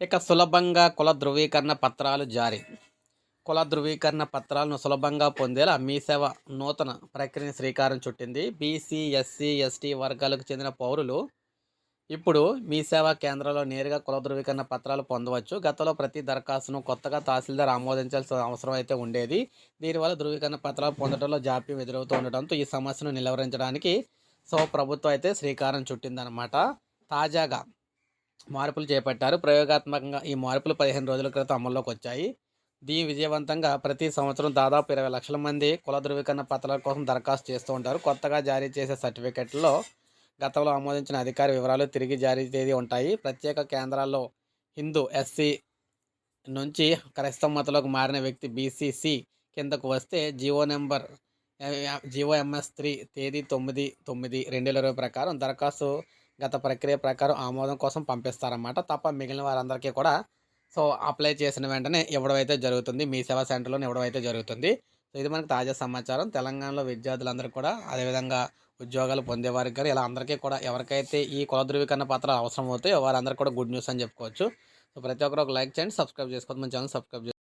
ఇక సులభంగా కుల ధృవీకరణ పత్రాలు జారీ. కుల ధృవీకరణ పత్రాలను సులభంగా పొందేలా మీ సేవ నూతన ప్రక్రియను శ్రీకారం చుట్టింది. బీసీ ఎస్సీ ఎస్టీ వర్గాలకు చెందిన పౌరులు ఇప్పుడు మీ సేవా కేంద్రంలో నేరుగా కుల ధృవీకరణ పత్రాలు పొందవచ్చు. గతంలో ప్రతి దరఖాస్తును కొత్తగా తహసీల్దార్ ఆమోదించాల్సిన అవసరం అయితే ఉండేది. దీనివల్ల ధృవీకరణ పత్రాలు పొందడంలో జాప్యం ఎదురవుతూ ఉండటంతో ఈ సమస్యను నిలవరించడానికి సో ప్రభుత్వం అయితే శ్రీకారం చుట్టిందనమాట తాజాగా మార్పులు చేపట్టారు. ప్రయోగాత్మకంగా ఈ మార్పులు పదిహేను రోజుల క్రితం అమల్లోకి వచ్చాయి. దీని విజయవంతంగా ప్రతి సంవత్సరం దాదాపు ఇరవై లక్షల మంది కుల ధృవీకరణ పత్రాల కోసం దరఖాస్తు చేస్తూ ఉంటారు. కొత్తగా జారీ చేసే సర్టిఫికెట్లో గతంలో ఆమోదించిన అధికార వివరాలు తిరిగి జారీ తేదీ ఉంటాయి. ప్రత్యేక కేంద్రాల్లో హిందూ ఎస్సీ నుంచి క్రైస్తవ మతంలోకి మారిన వ్యక్తి బీసీసీ కిందకు C Jio number Jio M three తేదీ తొమ్మిది తొమ్మిది రెండు వేల ఇరవై ప్రకారం దరఖాస్తు గత ప్రక్రియ ప్రకారం ఆమోదం కోసం పంపిస్తారన్నమాట. తప్ప మిగిలిన వారందరికీ కూడా సో అప్లై చేసిన వెంటనే ఇవ్వడం అయితే జరుగుతుంది. మీ సేవా సెంటర్లో ఇవ్వడం అయితే జరుగుతుంది. సో ఇది మనకు తాజా సమాచారం. తెలంగాణలో విద్యార్థులందరూ కూడా అదేవిధంగా ఉద్యోగాలు పొందేవారికి కానీ ఇలా అందరికీ కూడా ఎవరికైతే ఈ కుల ధృవీకరణ పత్రాలు అవసరం అవుతాయో వారందరూ కూడా గుడ్ న్యూస్ అని చెప్పుకోవచ్చు. సో ప్రతి ఒక్కరు ఒక లైక్ చేయండి సబ్స్క్రైబ్ చేసుకోవద్దు. మన ఛానల్ సబ్స్క్రైబ్